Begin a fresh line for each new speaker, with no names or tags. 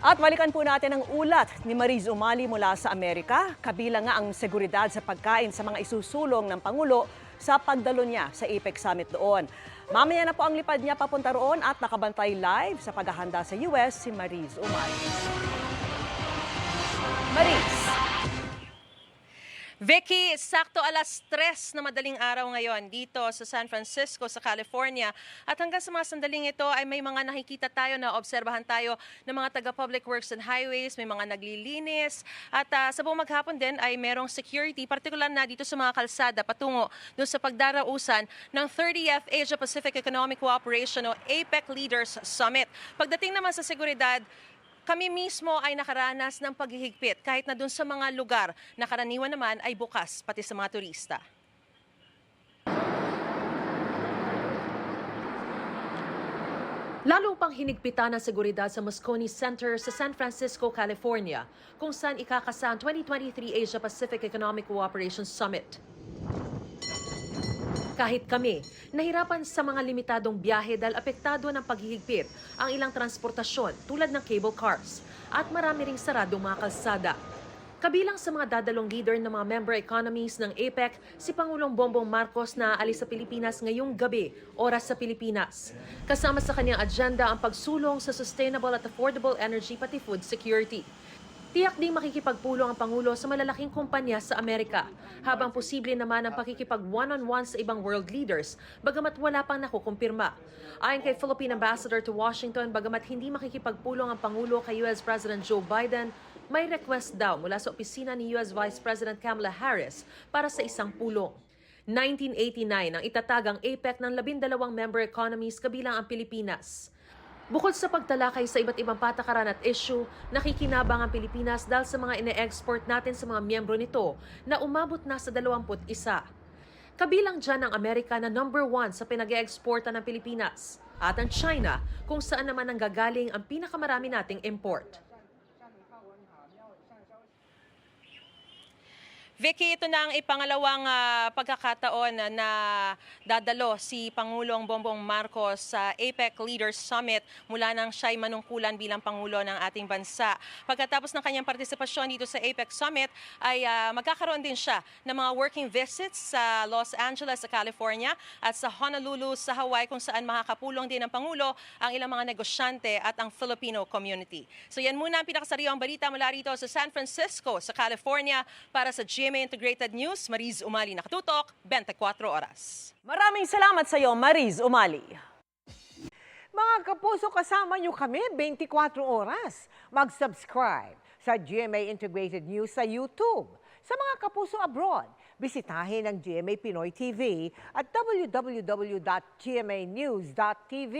At balikan po natin ang ulat ni Mariz Umali mula sa Amerika. Kabilang nga ang seguridad sa pagkain sa mga isusulong ng Pangulo sa pagdalo niya sa APEC Summit doon. Mamaya na po ang lipad niya papunta roon at nakabantay live sa paghahanda sa US si Mariz Umali. Mariz!
Vicky, sakto alas 3 na madaling araw ngayon dito sa San Francisco, sa California. At hanggang sa mga sandaling ito ay may mga nakikita tayo na obserbahan tayo ng mga taga Public Works and Highways, may mga naglilinis. At ah, sa buong maghapon din ay merong security, partikular na dito sa mga kalsada patungo doon sa pagdarausan ng 30th Asia Pacific Economic Cooperation o APEC Leaders Summit. Pagdating naman sa seguridad, kami mismo ay nakaranas ng paghihigpit kahit na dun sa mga lugar na karaniwan naman ay bukas pati sa mga turista.
Lalo pang hinigpitan ng seguridad sa Moscone Center sa San Francisco, California, kung saan ikakasa ang 2023 Asia Pacific Economic Cooperation Summit. Kahit kami, nahirapan sa mga limitadong biyahe dahil apektado ng paghihigpit ang ilang transportasyon tulad ng cable cars at marami ring saradong mga kalsada. Kabilang sa mga dadalong leader ng mga member economies ng APEC, si Pangulong Bongbong Marcos na alis sa Pilipinas ngayong gabi, oras sa Pilipinas. Kasama sa kanyang agenda ang pagsulong sa sustainable at affordable energy pati food security. Tiyak ding makikipagpulong ang Pangulo sa malalaking kumpanya sa Amerika, habang posible naman ang pakikipag one-on-one sa ibang world leaders, bagamat wala pang nakukumpirma. Ayon kay Philippine Ambassador to Washington, bagamat hindi makikipagpulong ang Pangulo kay US President Joe Biden, may request daw mula sa opisina ni US Vice President Kamala Harris para sa isang pulong. 1989 ang itatagang APEC ng labindalawang member economies kabilang ang Pilipinas. Bukod sa pagtalakay sa iba't ibang patakaran at issue, nakikinabang ang Pilipinas dahil sa mga ine-export natin sa mga miyembro nito na umabot na sa 21. Kabilang dyan ang Amerika na number one sa pinag-eexporta ng Pilipinas at ang China kung saan naman ang gagaling ang pinakamarami nating import.
Vicky, ito na ang ipangalawang ah, pagkakataon na, dadalo si Pangulong Bongbong Marcos sa APEC Leaders Summit mula nang siya'y manungkulan bilang Pangulo ng ating bansa. Pagkatapos ng kanyang partisipasyon dito sa APEC Summit, ay ah, magkakaroon din siya ng mga working visits sa Los Angeles, sa California at sa Honolulu, sa Hawaii kung saan makakapulong din ng Pangulo ang ilang mga negosyante at ang Filipino community. So yan muna ang pinakasariwang balita mula rito sa San Francisco, sa California para sa GMA Integrated News. Mariz Umali nakatutok, 24 oras.
Maraming salamat sa iyo, Mariz Umali.
Mga kapuso, kasama nyo kami 24 oras. Mag-subscribe sa GMA Integrated News sa YouTube. Sa mga kapuso abroad, bisitahin ang GMA Pinoy TV at www.gmanews.tv.